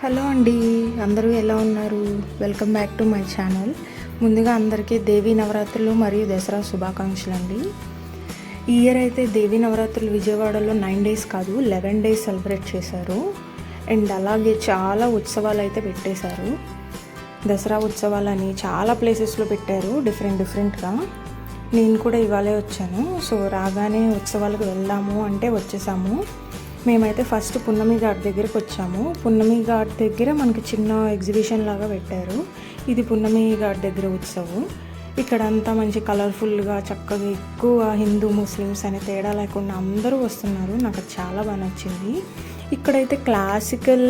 Hello అండి అందరూ ఎలా ఉన్నారు? Welcome back to my channel. ముందుగా అందరికీ దేవీ నవరాత్రులు మరియు దసరా శుభాకాంక్షలు అండి ఈ ఇయర్ అయితే దేవీ నవరాత్రులు విజయవాడలో నైన్ డేస్ కాదు లెవెన్ డేస్ సెలబ్రేట్ చేశారు. అండ్ అలాగే చాలా ఉత్సవాలు అయితే పెట్టేశారు. దసరా ఉత్సవాలని చాలా ప్లేసెస్లో పెట్టారు డిఫరెంట్ డిఫరెంట్గా. నేను కూడా ఇవాళే వచ్చాను. సో రాగానే ఉత్సవాలకు వెళ్దాము అంటే వచ్చేసాము. మేమైతే ఫస్ట్ పున్నమి ఘాట్ దగ్గరికి వచ్చాము. పున్నమి ఘాట్ దగ్గర మనకి చిన్న ఎగ్జిబిషన్ లాగా పెట్టారు. ఇది పున్నమి ఘాట్ దగ్గర ఉత్సవం. ఇక్కడ అంతా మంచి కలర్ఫుల్గా చక్కగా ఎక్కువ హిందూ ముస్లిమ్స్ అనే తేడా లేకుండా అందరూ వస్తున్నారు. నాకు అది చాలా బాగా నచ్చింది. ఇక్కడైతే క్లాసికల్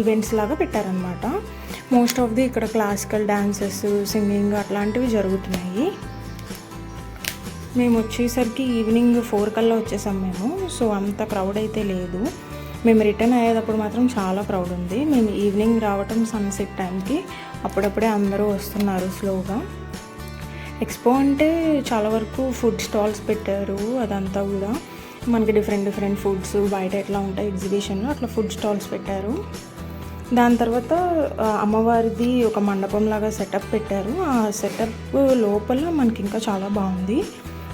ఈవెంట్స్ లాగా పెట్టారనమాట మోస్ట్ ఆఫ్ ది ఇక్కడ క్లాసికల్ డాన్సెస్ సింగింగ్ అట్లాంటివి జరుగుతున్నాయి. మేము వచ్చేసరికి ఈవినింగ్ ఫోర్ కల్లా వచ్చేసాం మేము. సో అంత క్రౌడ్ అయితే లేదు. మేము రిటర్న్ అయ్యేటప్పుడు మాత్రం చాలా క్రౌడ్ ఉంది. మేము ఈవినింగ్ రావటం సన్సెట్ టైంకి అప్పుడప్పుడే అందరూ వస్తున్నారు స్లోగా ఎక్స్పో అంటే చాలా వరకు ఫుడ్ స్టాల్స్ పెట్టారు అదంతా కూడా. మనకి డిఫరెంట్ డిఫరెంట్ ఫుడ్స్ బయట ఎట్లా ఉంటాయి ఎగ్జిబిషన్లో అట్లా ఫుడ్ స్టాల్స్ పెట్టారు. దాని తర్వాత అమ్మవారిది ఒక మండపం లాగా సెటప్ పెట్టారు. ఆ సెటప్ లోపల మనకి ఇంకా చాలా బాగుంది.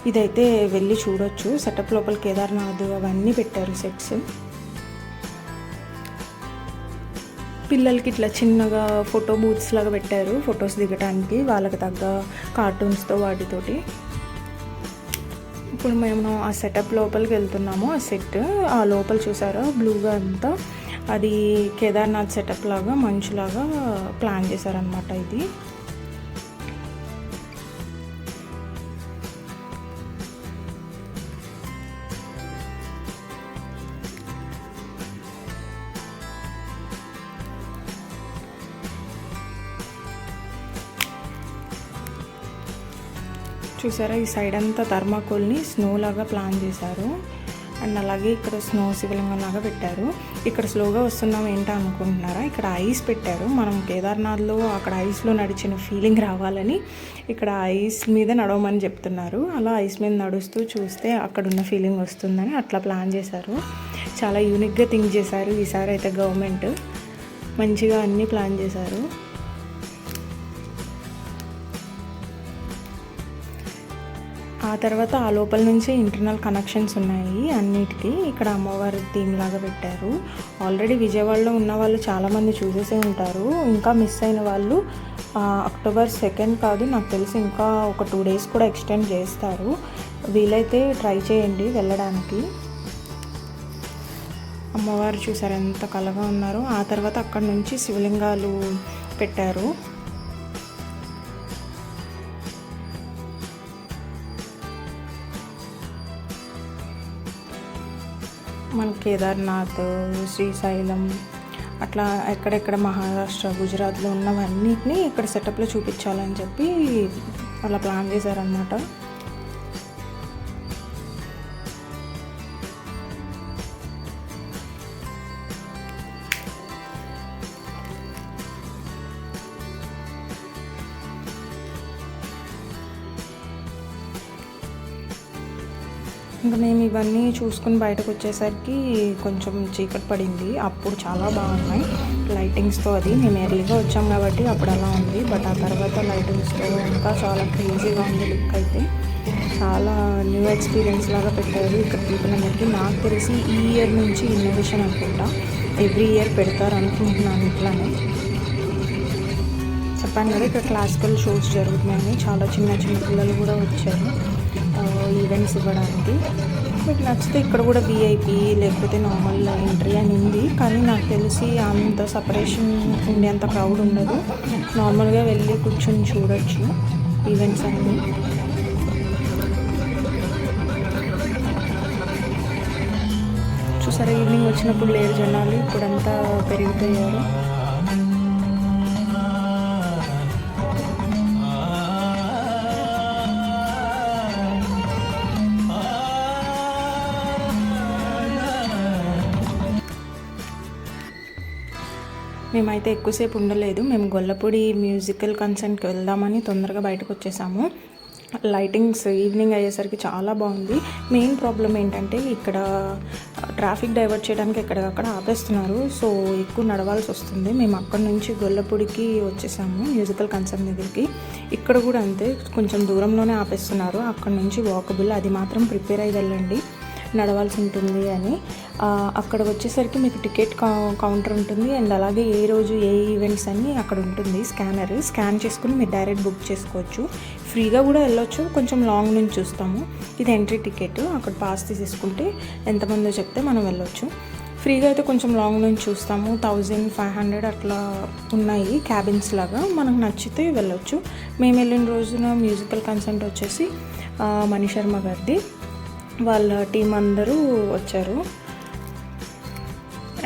ఇదైతే వెళ్ళి చూడొచ్చు. సెటప్ లోపల కేదార్నాథ్ అవన్నీ పెట్టారు సెట్స్. పిల్లలకి ఇట్లా చిన్నగా ఫోటో బూత్స్ లాగా పెట్టారు ఫొటోస్ దిగటానికి వాళ్ళకి తగ్గ కార్టూన్స్తో వాటితోటి. ఇప్పుడు మేము ఆ సెటప్ లోపలికి వెళ్తున్నాము ఆ సెట్. ఆ లోపల చూసారా బ్లూగా అంతా. అది కేదార్నాథ్ సెటప్ లాగా మంచులాగా ప్లాన్ చేశారనమాట ఇది. చూసారా? ఈ సైడ్ అంతా థర్మాకోల్ని స్నో లాగా ప్లాన్ చేశారు. అండ్ అలాగే ఇక్కడ స్నో శివలింగం లాగా పెట్టారు. ఇక్కడ స్లోగా వస్తున్నాం ఏంటో అనుకుంటున్నారా? ఇక్కడ ఐస్ పెట్టారు. మనం కేదార్నాథ్లో అక్కడ ఐస్లో నడిచిన ఫీలింగ్ రావాలని ఇక్కడ ఐస్ మీద నడవమని చెప్తున్నారు. అలా ఐస్ మీద నడుస్తూ చూస్తే అక్కడ ఉన్న ఫీలింగ్ వస్తుందని అట్లా ప్లాన్ చేశారు. చాలా యూనిక్గా థింక్ చేశారు. ఈసారి అయితే గవర్నమెంట్ మంచిగా అన్నీ ప్లాన్ చేశారు. ఆ తర్వాత ఆ లోపల నుంచి ఇంటర్నల్ కనెక్షన్స్ ఉన్నాయి. అన్నిటికీ ఇక్కడ అమ్మవారి థీమ్ లాగా పెట్టారు. ఆల్రెడీ విజయవాడలో ఉన్న వాళ్ళు చాలామంది చూసేసే ఉంటారు. ఇంకా మిస్ అయిన వాళ్ళు అక్టోబర్ సెకండ్ కాదు నాకు తెలిసి ఇంకా ఒక టూ డేస్ కూడా ఎక్స్టెండ్ చేస్తారు. వీలైతే ట్రై చేయండి వెళ్ళడానికి. అమ్మవారు చూసారు ఎంత కలగా ఉన్నారో. ఆ తర్వాత అక్కడ నుంచి శివలింగాలు పెట్టారు. మన కేదార్నాథ్ శ్రీశైలం అట్లా ఎక్కడెక్కడ మహారాష్ట్ర గుజరాత్లో ఉన్నవన్నిటిని ఇక్కడ సెటప్లో చూపించాలని చెప్పి అలా ప్లాన్ చేశారనమాట ఇంకా మేము ఇవన్నీ చూసుకుని బయటకు వచ్చేసరికి కొంచెం చీకటి పడింది. అప్పుడు చాలా బాగున్నాయి. లైటింగ్స్తో అది. మేము ఎర్లీగా వచ్చాం కాబట్టి అప్పుడు అలా ఉంది. బట్ ఆ తర్వాత లైటింగ్స్తో ఇంకా చాలా క్రేజీగా ఉంది లుక్ అయితే. చాలా న్యూ ఎక్స్పీరియన్స్ లాగా పెట్టారు ఇక్కడ పీపుల్ అందరికీ. నాకు తెలిసి ఈ ఇయర్ నుంచి ఇన్నోవేషన్ అనుకుంటా. ఎవ్రీ ఇయర్ పెడతారు అనుకుంటున్నాను ఇట్లానే. చెప్పాను కదా ఇక్కడ క్లాసికల్ షోస్ జరుగుతున్నాయి. చాలా చిన్న చిన్న పిల్లలు కూడా వచ్చారు. ఈవెంట్స్ ఇవ్వడానికి. మీకు నచ్చితే ఇక్కడ కూడా విఐపి లేకపోతే నార్మల్ ఎంట్రీ అని ఉంది. కానీ నాకు తెలిసి అంత సపరేషన్ ఉండేంత క్రౌడ్ ఉండదు. నార్మల్గా వెళ్ళి కూర్చొని చూడొచ్చు ఈవెంట్స్ అన్నీ. చూసారా ఈవినింగ్ వచ్చినప్పుడు లేరు జనాలు. ఇప్పుడంతా పెరిగిపోయారు. మేమైతే ఎక్కువసేపు ఉండలేదు. మేము గొల్లపూడి మ్యూజికల్ కన్సర్ట్కి వెళ్దామని తొందరగా బయటకు వచ్చేసాము. లైటింగ్స్ ఈవినింగ్ అయ్యేసరికి చాలా బాగుంది. మెయిన్ ప్రాబ్లం ఏంటంటే ఇక్కడ ట్రాఫిక్ డైవర్ట్ చేయడానికి ఎక్కడికక్కడ ఆపేస్తున్నారు. సో ఎక్కువ నడవాల్సి వస్తుంది. మేము అక్కడ నుంచి గొల్లపూడికి వచ్చేసాము మ్యూజికల్ కన్సర్ట్ దగ్గరికి. ఇక్కడ కూడా అంతే కొంచెం దూరంలోనే ఆపేస్తున్నారు. అక్కడ నుంచి వాకబుల్ అది మాత్రం ప్రిపేర్ అయ్యి వెళ్ళండి. నడవాల్సి ఉంటుంది అని. అక్కడ వచ్చేసరికి మీకు టికెట్ కౌంటర్ ఉంటుంది. అండ్ అలాగే ఏ రోజు ఏ ఈవెంట్స్ అని అక్కడ ఉంటుంది. స్కానర్ స్కాన్ చేసుకుని మీరు డైరెక్ట్ బుక్ చేసుకోవచ్చు. ఫ్రీగా కూడా వెళ్ళొచ్చు. కొంచెం లాంగ్ నుంచి చూస్తాము. ఇది ఎంట్రీ టికెట్. అక్కడ పాస్ తీసేసుకుంటే ఎంతమందో చెప్తే మనం వెళ్ళొచ్చు. ఫ్రీగా అయితే కొంచెం లాంగ్ నుంచి చూస్తాము. థౌజండ్ ఫైవ్ హండ్రెడ్ అట్లా ఉన్నాయి క్యాబిన్స్ లాగా. మనకు నచ్చితే వెళ్ళొచ్చు. మేము వెళ్ళిన రోజున మ్యూజికల్ కన్సర్ట్ వచ్చేసి మణిశర్మ మణి శర్మ గారిది. వాళ్ళ టీం అందరూ వచ్చారు.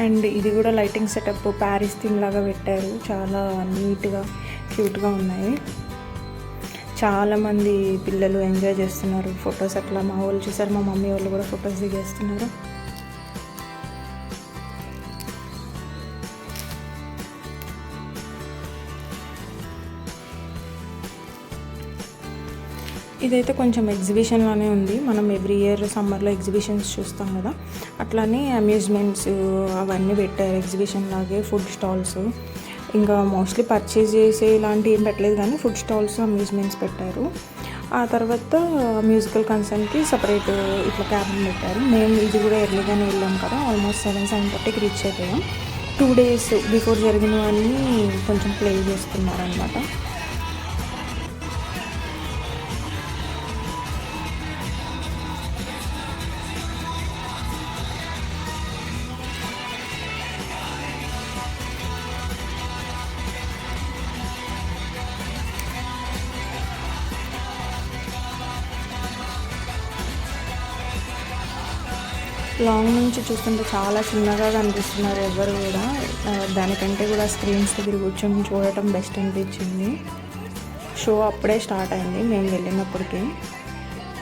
అండ్ ఇది కూడా లైటింగ్ సెటప్ ప్యారిస్ థీమ్ లాగా పెట్టారు. చాలా నీట్గా క్యూట్గా ఉన్నాయి. చాలామంది పిల్లలు ఎంజాయ్ చేస్తున్నారు. ఫొటోస్ అట్లా మా వాళ్ళు చూసారు మా మమ్మీ వాళ్ళు కూడా ఫొటోస్ దిగేస్తున్నారు. ఇదైతే కొంచెం ఎగ్జిబిషన్లోనే ఉంది. మనం ఎవ్రీ ఇయర్ సమ్మర్లో ఎగ్జిబిషన్స్ చూస్తాం కదా. అట్లానే అమ్యూజ్మెంట్స్ అవన్నీ పెట్టారు ఎగ్జిబిషన్ లాగే ఫుడ్ స్టాల్స్ ఇంకా మోస్ట్లీ పర్చేజ్ చేసే ఇలాంటివి ఏం పెట్టలేదు కానీ ఫుడ్ స్టాల్స్ అమ్యూజ్మెంట్స్ పెట్టారు. ఆ తర్వాత మ్యూజికల్ కన్సర్న్కి సపరేట్ ఇట్లా క్యాబిన్ పెట్టారు. మేము ఇది కూడా ఎర్లీగానే వెళ్ళాం కదా. ఆల్మోస్ట్ సెవెన్ సెవెన్ థర్టీకి రీచ్ అయిపోయాం. టూ డేస్ బిఫోర్ జరిగినవన్నీ కొంచెం ప్లే చేస్తున్నారనమాట లాంగ్ నుంచి చూస్తుంటే చాలా చిన్నగా కనిపిస్తున్నారు ఎవరు కూడా. దానికంటే కూడా స్క్రీన్స్ దగ్గర కూర్చొని చూడటం బెస్ట్ అనిపించింది. షో అప్పుడే స్టార్ట్ అయింది మేము వెళ్ళినప్పటికీ.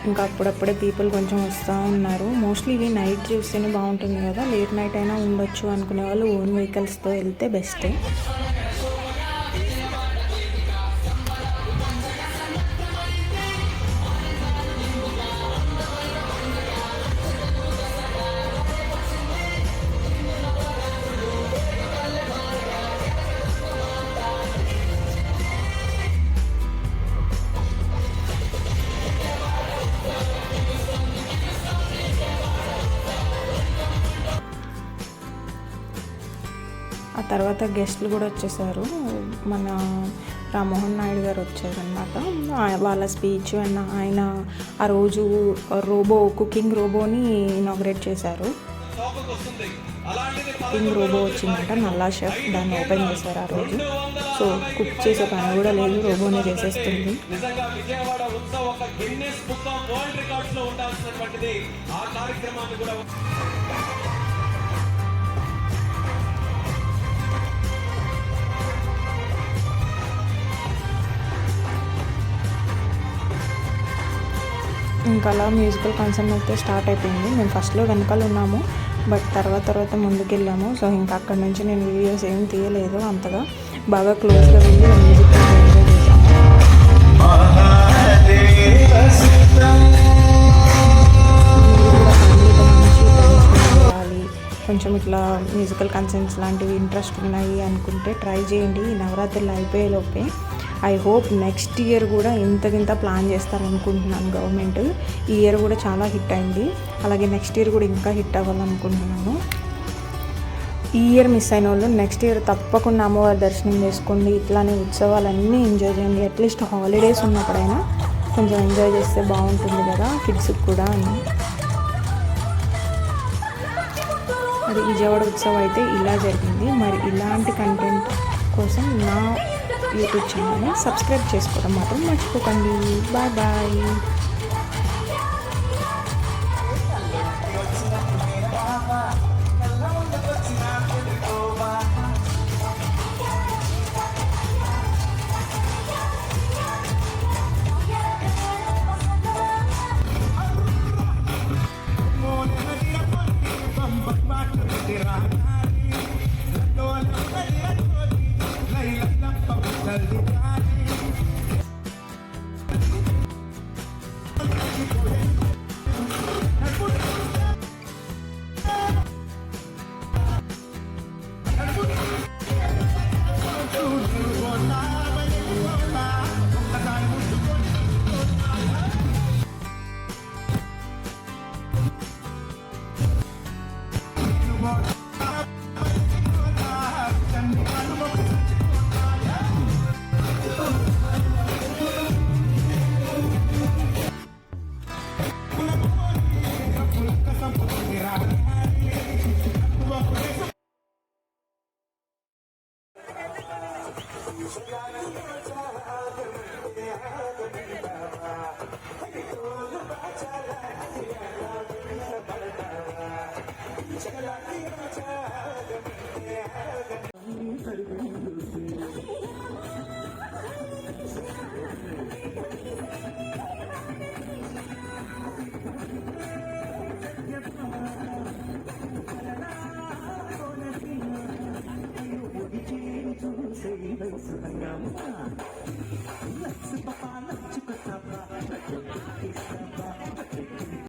ఇంకా అప్పుడప్పుడే పీపుల్ కొంచెం వస్తూ ఉన్నారు. మోస్ట్లీ ఇవి నైట్ చూస్తేనే బాగుంటుంది కదా లేట్ నైట్ అయినా ఉండొచ్చు అనుకునే వాళ్ళు ఓన్ వెహికల్స్తో వెళ్తే బెస్టే. తర్వాత గెస్ట్లు కూడా వచ్చేసారు. మన రామ్మోహన్ నాయుడు గారు వచ్చారనమాట వాళ్ళ స్పీచ్ అండ్ ఆయన ఆ రోజు రోబో కుకింగ్ రోబోని ఇనాగ్రేట్ చేశారు. కుకింగ్ రోబో వచ్చిందంట. నల్లా షెఫ్ దాన్ని ఓపెన్ చేశారు ఆ రోజు. సో కుక్ చేసే పని కూడా లేదు. రోబోనే చేసేస్తుంది. ఆ కార్యక్రమాన్ని కూడా ఇంకా అలా మ్యూజికల్ కన్సర్న్ అయితే స్టార్ట్ అయిపోయింది. మేము ఫస్ట్లో వెనకాల ఉన్నాము. బట్ తర్వాత తర్వాత ముందుకు వెళ్ళాము. సో ఇంకా అక్కడ నుంచి నేను వీడియోస్ ఏం తీయలేదు అంతగా. బాగా క్లోజ్గా వెళ్ళి మ్యూజిక్ ఎంజాయ్ చేశాము కొంచెం ఇట్లా మ్యూజికల్ కన్సర్న్స్ లాంటివి ఇంట్రెస్ట్ ఉన్నాయి అనుకుంటే ట్రై చేయండి. ఈ నవరాత్రులు అయిపోయేలోపే ఐ హోప్ నెక్స్ట్ ఇయర్ కూడా ఇంతకింత ప్లాన్ చేస్తారనుకుంటున్నాను గవర్నమెంట్ ఈ ఇయర్ కూడా చాలా హిట్ అయింది. అలాగే నెక్స్ట్ ఇయర్ కూడా ఇంకా హిట్ అవ్వాలనుకుంటున్నాను. ఈ ఇయర్ మిస్ అయిన వాళ్ళు నెక్స్ట్ ఇయర్ తప్పకుండా అమ్మవారి దర్శనం చేసుకోండి. ఇట్లానే ఉత్సవాలన్నీ ఎంజాయ్ చేయండి. అట్లీస్ట్ హాలిడేస్ ఉన్నప్పుడైనా కొంచెం ఎంజాయ్ చేస్తే బాగుంటుంది కదా కిడ్స్కి కూడా అని. అది విజయవాడ ఉత్సవం అయితే ఇలా జరిగింది. మరి ఇలాంటి కంటెంట్ కోసం నా యూట్యూబ్ ఛానల్ని సబ్స్క్రైబ్ చేసుకోవడం మాత్రం మర్చిపోకండి. Bye bye. చూసే వయసు